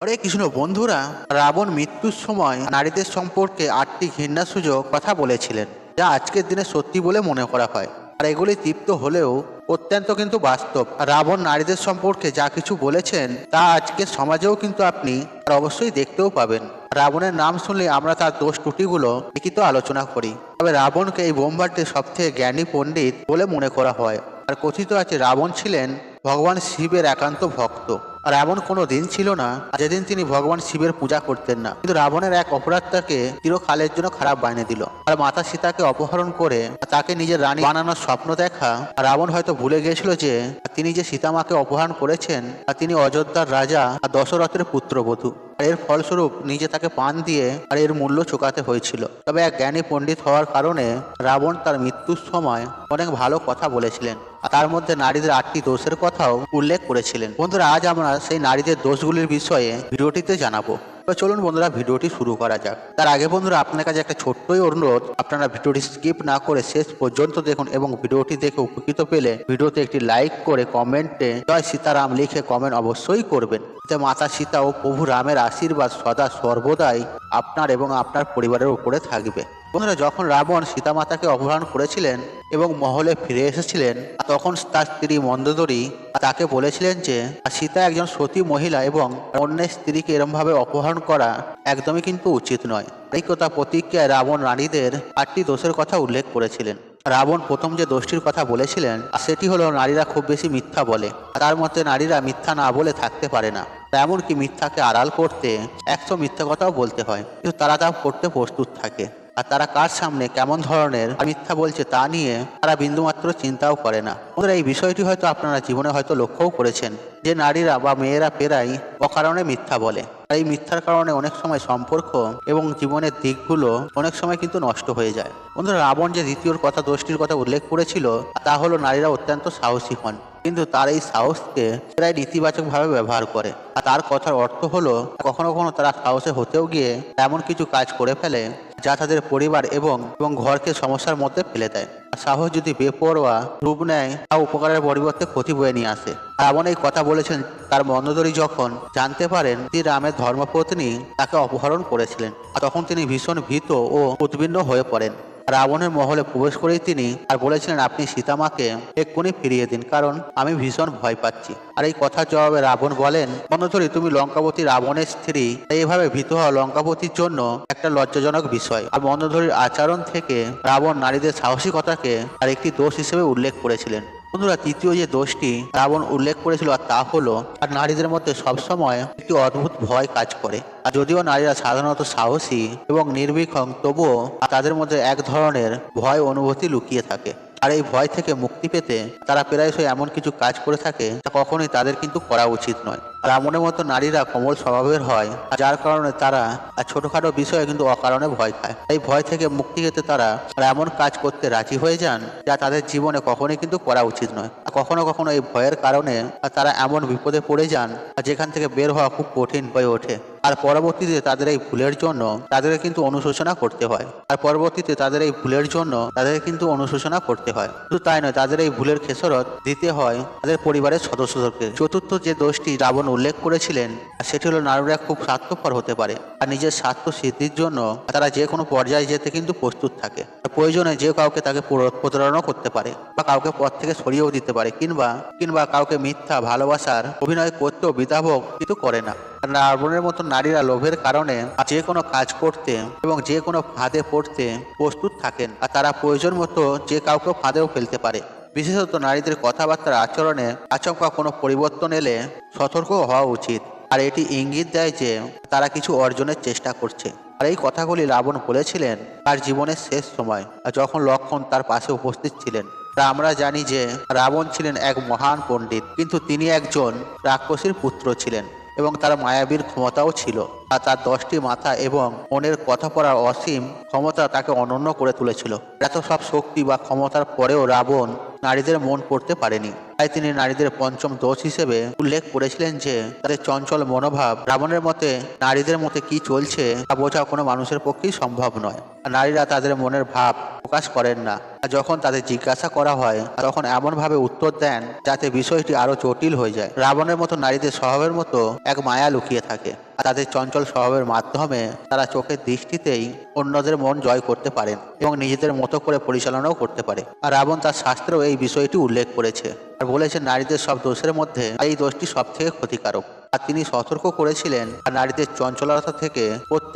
হরে কৃষ্ণ, বন্ধুরা, রাবণ মৃত্যুর সময় নারীদের সম্পর্কে আটটি ঘৃণা সুযোগ কথা বলেছিলেন, যা আজকের দিনে সত্যি বলে মনে করা হয়। আর এগুলি তৃপ্ত হলেও অত্যন্ত কিন্তু বাস্তব। রাবণ নারীদের সম্পর্কে যা কিছু বলেছেন, তা আজকের সমাজেও কিন্তু আপনি আর অবশ্যই দেখতেও পাবেন। রাবণের নাম শুনলে আমরা তার দোষ ত্রুটিগুলো লিখিত আলোচনা করি। তবে রাবণকে এই ব্রহ্মাণ্ডের সবথেকে জ্ঞানী পণ্ডিত বলে মনে করা হয়। আর কথিত আছে, রাবণ ছিলেন ভগবান শিবের একান্ত ভক্ত। আর এমন কোনো দিন ছিল না, যেদিন তিনি ভগবান শিবের পূজা করতেন না। কিন্তু রাবণের এক অপরাধ তাকে চিরকালের জন্য খারাপ বানিয়ে দিল। আর মাতা সীতাকে অপহরণ করে তাকে নিজের রানী বানানোর স্বপ্ন দেখা রাবণ হয়তো ভুলে গিয়েছিল যে তিনি যে সীতামাকে অপহরণ করেছেন, আর তিনি অযোধ্যার রাজা আর দশরথের পুত্রবধূ। আর এর ফলস্বরূপ নিজে তাকে পান দিয়ে আর এর মূল্য চোকাতে হয়েছিল। তবে এক জ্ঞানী পণ্ডিত হওয়ার কারণে রাবণ তার মৃত্যুর সময় অনেক ভালো কথা বলেছিলেন। আর তার মধ্যে নারীদের আটটি দোষের কথাও উল্লেখ করেছিলেন। বন্ধুরা, আজ আমরা সেই নারীদের দোষগুলির বিষয়ে ভিডিওটিতে জানাব। চলুন বন্ধুরা, ভিডিওটি শুরু করা যাক। তার আগে বন্ধুরা, আপনার কাছে একটা ছোট্টই অনুরোধ। আপনারা ভিডিওটি স্কিপ না করে শেষ পর্যন্ত দেখুন এবং ভিডিওটি দেখে উপকৃত পেলে ভিডিওতে একটি লাইক করে কমেন্টে জয় সীতারাম লিখে কমেন্ট অবশ্যই করবেন। যাতে মাতা সীতা ও প্রভু রামের আশীর্বাদ সদা সর্বদাই আপনার এবং আপনার পরিবারের উপরে থাকবে। বন্ধুরা, যখন রাবণ সীতামাতাকে অপহরণ করেছিলেন এবং মহলে ফিরে এসেছিলেন, তখন তার স্ত্রী মন্দোদরী তাকে বলেছিলেন যে, সীতা একজন সতী মহিলা এবং অন্যের স্ত্রীকে এরমভাবে অপহরণ করা একদমই কিন্তু উচিত নয়। এই কথা প্রতিজ্ঞায় রাবণ নারীদের আটটি দোষের কথা উল্লেখ করেছিলেন। রাবণ প্রথম যে দোষটির কথা বলেছিলেন, সেটি হলো নারীরা খুব বেশি মিথ্যা বলে। তার মধ্যে নারীরা মিথ্যা না বলে থাকতে পারে না। এমনকি মিথ্যাকে আড়াল করতে একশো মিথ্যা কথাও বলতে হয়। কিন্তু তারা তা করতে প্রস্তুত থাকে। আর তারা কার সামনে কেমন ধরনের মিথ্যা বলছে তা নিয়ে তারা বিন্দুমাত্র চিন্তাও করে না। বন্ধুরা এই বিষয়টি হয়তো আপনারা জীবনে হয়তো লক্ষ্যও করেছেন যে নারীরা বা মেয়েরা পেরাই অকারণে মিথ্যা বলে। এই মিথ্যার কারণে অনেক সময় সম্পর্ক এবং জীবনের দিকগুলো অনেক সময় কিন্তু নষ্ট হয়ে যায়। বন্ধুরা, রাবণ যে দ্বিতীয় কথা, দোষটির কথা উল্লেখ করেছিল, তা হলো নারীরা অত্যন্ত সাহসী হন। কিন্তু তার এই সাহসকে প্রায় নেতিবাচকভাবে ব্যবহার করে। আর তার কথার অর্থ হলো, কখনো কখনো তারা সাহসে হতেও গিয়ে এমন কিছু কাজ করে ফেলে যা তাদের পরিবার এবং এবং ঘরকে সমস্যার মধ্যে ফেলে দেয়। সাহস যদি বেপরোয়া রূপ নেয়, তা উপকারের পরিবর্তে ক্ষতি বয়ে নিয়ে আসে। রাবণ এই কথা বলেছেন তার মন্দোদরী যখন জানতে পারেন শ্রী রামের ধর্মপত্নী তাকে অপহরণ করেছিলেন। তখন তিনি ভীষণ ভীত ও উদ্বিগ্ন হয়ে পড়েন। রাবণের মহলে প্রবেশ করেই তিনি আর বলেছিলেন, আপনি সীতামাকে এক্ষুনি ফিরিয়ে দিন, কারণ আমি ভীষণ ভয় পাচ্ছি। আর এই কথার জবাবে রাবণ বলেন মনধরি তুমি লঙ্কাবতী রাবণের স্ত্রী, তাই এভাবে ভীত হওয়া লঙ্কাবতীর জন্য একটা লজ্জাজনক বিষয়। আর মন্দধরীর আচরণ থেকে রাবণ নারীদের সাহসিকতাকে আর একটি দোষ হিসেবে উল্লেখ করেছিলেন। বন্ধুরা, তৃতীয় যে দোষটি রাবণ উল্লেখ করেছিল আর তা হলো আর নারীদের মধ্যে সবসময় একটি অদ্ভুত ভয় কাজ করে। আর যদিও নারীরা সাধারণত সাহসী এবং নির্বিক্ষণ তবুও তাদের মধ্যে এক ধরনের ভয় অনুভূতি লুকিয়ে থাকে। আর এই ভয় থেকে মুক্তি পেতে তারা প্রায়শই এমন কিছু কাজ করে থাকে যা কখনোই তাদের কিন্তু করা উচিত নয়। রাবণের মতো নারীরা কোমল স্বভাবের হয়, যার কারণে তারা ছোটখাটো বিষয়ে কিন্তু অকারণে ভয় খায়। এই ভয় থেকে মুক্তি পেতে তারা এমন কাজ করতে রাজি হয়ে যান, যা তাদের জীবনে কখনোই কিন্তু করা উচিত নয়। কখনো কখনো এই ভয়ের কারণে তারা এমন বিপদে পড়ে যান যেখান থেকে বের হওয়া খুব কঠিন হয়ে ওঠে। আর পরবর্তীতে তাদের এই ভুলের জন্য তাদেরকে কিন্তু অনুশোচনা করতে হয়। আর পরবর্তীতে তাদের এই ভুলের জন্য তাদের কিন্তু অনুশোচনা করতে হয়। শুধু তাই নয়, তাদের এই ভুলের খেসরত দিতে হয় তাদের পরিবারের সদস্যদেরকে। চতুর্থ যে দোষটি রাবণ উল্লেখ করেছিলেন, সেটি হলো নারীরা খুব স্বার্থপর হতে পারে আর নিজের স্বার্থ সিদ্ধির জন্য তারা যে কোনো পর্যায়ে যেতে কিন্তু প্রস্তুত থাকে। প্রয়োজনে যে কাউকে তাকে পুরো- প্রতারণা করতে পারে বা কাউকে পথ থেকে সরিয়েও দিতে পারে কিংবা কিংবা কাউকে মিথ্যা ভালোবাসার অভিনয় করতেও বিধাবক কিন্তু করে না। রাবণের মতো নারীরা লোভের কারণে যে কোনো কাজ করতে এবং যে কোনো ফাঁদে পড়তে প্রস্তুত থাকেন আর তারা প্রয়োজন মতো যে কাউকে ফাঁদেও ফেলতে পারে। বিশেষত নারীদের কথাবার্তার আচরণে আচমকা কোনো পরিবর্তন এলে সতর্ক হওয়া উচিত। আর এটি ইঙ্গিত দেয় যে তারা কিছু অর্জনের চেষ্টা করছে। আর এই কথাগুলি রাবণ বলেছিলেন তার জীবনের শেষ সময় যখন লক্ষণ তার পাশে উপস্থিত ছিলেন। আমরা জানি যে রাবণ ছিলেন এক মহান পণ্ডিত, কিন্তু তিনি একজন রাক্ষসীর পুত্র ছিলেন এবং তার মায়াবীর ক্ষমতাও ছিল। আর তার দশটি মাথা এবং মনের কথা পড়ার অসীম ক্ষমতা তাকে অনন্য করে তুলেছিল। এত সব শক্তি বা ক্ষমতার পরেও রাবণ নারীদের মন পড়তে পারেনি। তাই তিনি নারীদের পঞ্চম দোষ হিসেবে উল্লেখ করেছিলেন যে, তাদের চঞ্চল মনোভাব রাবণের মতে নারীদের মতে কি চলছে তা বোঝা কোনো মানুষের পক্ষেই সম্ভব নয়। নারীরা তাদের মনের ভাব প্রকাশ করেন না। যখন তাদের জিজ্ঞাসা করা হয়, তখন এমনভাবে উত্তর দেন যাতে বিষয়টি আরও জটিল হয়ে যায়। রাবণের মতো নারীদের স্বভাবের মতো এক মায়া লুকিয়ে থাকে। তাদের চঞ্চল স্বভাবের মাধ্যমে তারা চোখের দৃষ্টিতেই অন্যদের মন জয় করতে পারেন এবং নিজেদের মতো করে পরিচালনাও করতে পারে। আর রাবণ তার শাস্ত্রেও এই বিষয়টি উল্লেখ করেছে। আর বলেছে, নারীদের সব দোষের মধ্যে এই দোষটি সব থেকে ক্ষতিকারক। আর তিনি সতর্ক করেছিলেন, আর নারীদের চঞ্চলতা থেকে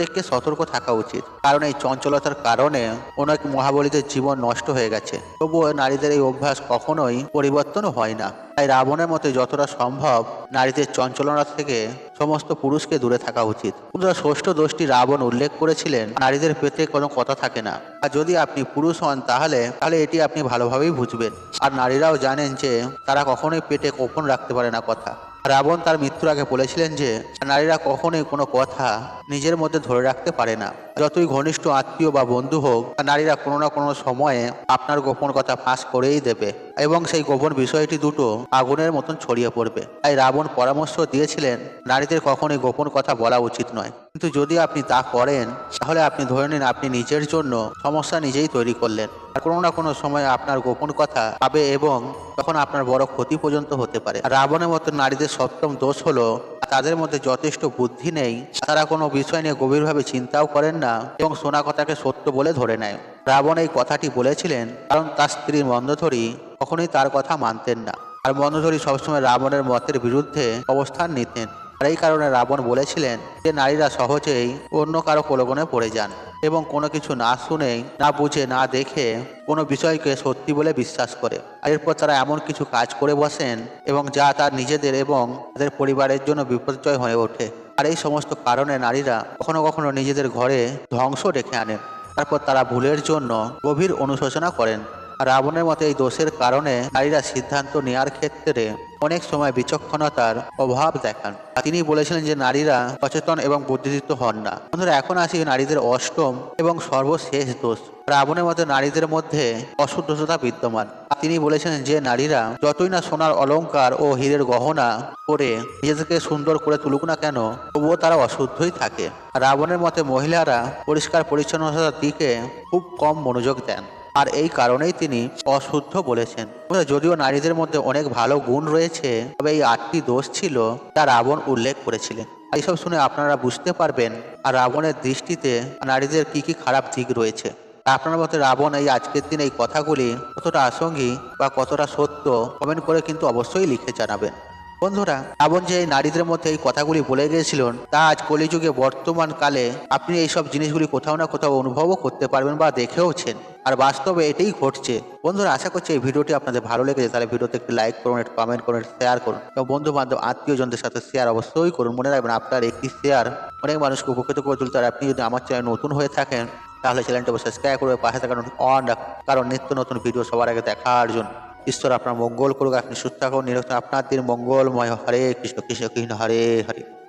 প্রত্যেককে সতর্ক থাকা উচিত। কারণ এই চঞ্চলতার কারণে অনেক মহাবলীদের জীবন নষ্ট হয়ে গেছে। তবুও নারীদের এই অভ্যাস কখনোই পরিবর্তন হয় না। তাই রাবণের মতে যতটা সম্ভব নারীদের চঞ্চলতা থেকে সমস্ত পুরুষকে দূরে থাকা উচিত। ষষ্ঠ দোষটি রাবণ উল্লেখ করেছিলেন, নারীদের পেটে কোনো কথা থাকে না। আর যদি আপনি পুরুষ হন তাহলে তাহলে এটি আপনি ভালোভাবেই বুঝবেন। আর নারীরাও জানেন যে তারা কখনোই পেটে গোপন রাখতে পারে না কথা। রাবণ তার মৃত্যুর আগে বলেছিলেন যে, নারীরা কখনোই কোনো কথা নিজের মধ্যে ধরে রাখতে পারে না। যতই ঘনিষ্ঠ আত্মীয় বা বন্ধু হোক, নারীরা কোনো না কোনো সময়ে আপনার গোপন কথা ফাঁস করেই দেবে। এবং সেই গোপন বিষয়টি দুটো আগুনের মতন ছড়িয়ে পড়বে। তাই রাবণ পরামর্শ দিয়েছিলেন, নারীদের কখনোই গোপন কথা বলা উচিত নয়। কিন্তু যদি আপনি তা করেন, তাহলে আপনি ধরে নিন আপনি নিজের জন্য সমস্যা নিজেই তৈরি করলেন। আর কোনো না কোনো সময় আপনার গোপন কথা পাবে এবং তখন আপনার বড় ক্ষতি পর্যন্ত হতে পারে। রাবণের মতো নারীদের সপ্তম দোষ হলো, তাদের মধ্যে যথেষ্ট বুদ্ধি নেই, তারা কোনো বিষয় নিয়ে গভীরভাবে চিন্তাও করেন না এবং শোনা কথাকে সত্য বলে ধরে নেয়। রাবণ এই কথাটি বলেছিলেন কারণ তার স্ত্রী মন্দধরী কখনোই তার কথা মানতেন না। আর মন্দধরী সবসময় রাবণের মতের বিরুদ্ধে অবস্থান নিতেন। আর এই কারণে রাবণ বলেছিলেন যে, নারীরা সহজেই অন্য কারও প্রলোভনে পড়ে যান এবং কোনো কিছু না শুনেই, না বুঝে, না দেখে কোনো বিষয়কে সত্যি বলে বিশ্বাস করে। আর এরপর তারা এমন কিছু কাজ করে বসেন এবং যা তার নিজেদের এবং তাদের পরিবারের জন্য বিপর্যয় হয়ে ওঠে। আর এই সমস্ত কারণে নারীরা কখনো কখনো নিজেদের ঘরে ধ্বংস ডেকে আনেন। তারপর তারা ভুলের জন্য গভীর অনুশোচনা করেন। রাবণের মতে এই দোষের কারণে নারীরা সিদ্ধান্ত নেওয়ার ক্ষেত্রে অনেক সময় বিচক্ষণতার অভাব দেখান। তিনি বলেছিলেন যে নারীরা সচেতন এবং বুদ্ধিদীপ্ত হন না। বন্ধুরা, এখন আসি নারীদের অষ্টম এবং সর্বশেষ দোষ। রাবণের মতে নারীদের মধ্যে অশুদ্ধতা বিদ্যমান। তিনি বলেছেন যে নারীরা যতই না সোনার অলংকার ও হীরের গহনা করে নিজেদেরকে সুন্দর করে তুলুক না কেন, তবুও তারা অশুদ্ধই থাকে। রাবণের মতে মহিলারা পরিষ্কার পরিচ্ছন্নতার দিকে খুব কম মনোযোগ দেন। আর এই কারণেই তিনি অশুদ্ধ বলেছেন। যদিও নারীদের মধ্যে অনেক ভালো গুণ রয়েছে, তবে এই আটটি দোষ ছিল যা রাবণ উল্লেখ করেছিলেন। এইসব শুনে আপনারা বুঝতে পারবেন, আর রাবণের দৃষ্টিতে নারীদের কি কি খারাপ দিক রয়েছে। আপনার মতে রাবণ এই আজকের দিন এই কথাগুলি কতটা আসঙ্গী বা কতটা সত্য কমেন্ট করে কিন্তু অবশ্যই লিখে জানাবেন। বন্ধুরা, রাবণ যে এই নারীদের মধ্যে এই কথাগুলি বলে গিয়েছিলেন, তা আজ কলিযুগে বর্তমান কালে আপনি এইসব জিনিসগুলি কোথাও না কোথাও অনুভবও করতে পারবেন বা দেখেওছেন। আর বাস্তবে এটাই ঘটছে। বন্ধুরা, আশা করছি এই ভিডিওটি আপনাদের ভালো লেগেছে। তাহলে ভিডিওতে একটি লাইক করুন, একটু কমেন্ট করুন শেয়ার করুন। এবং বন্ধু বান্ধব আত্মীয়জনদের সাথে শেয়ার অবশ্যই করুন। মনে রাখবেন, আপনার একটি শেয়ার অনেক মানুষকে উপকৃত করে তুলতে আর আপনি যদি আমার চ্যানেল নতুন হয়ে থাকেন, তাহলে চ্যানেলটি অবশ্যই সাবস্ক্রাইব করবে, পাশে থাকা অন কারণ নিত্য নতুন ভিডিও সবার আগে দেখার জন্য। ঈশ্বর আপনার মঙ্গল করুক, আপনি সুস্থ থাকুন, নিরক্ষণ। আপনার দিন মঙ্গলময়। হরে কৃষ্ণ কৃষ্ণ কৃষ্ণ, হরে হরে।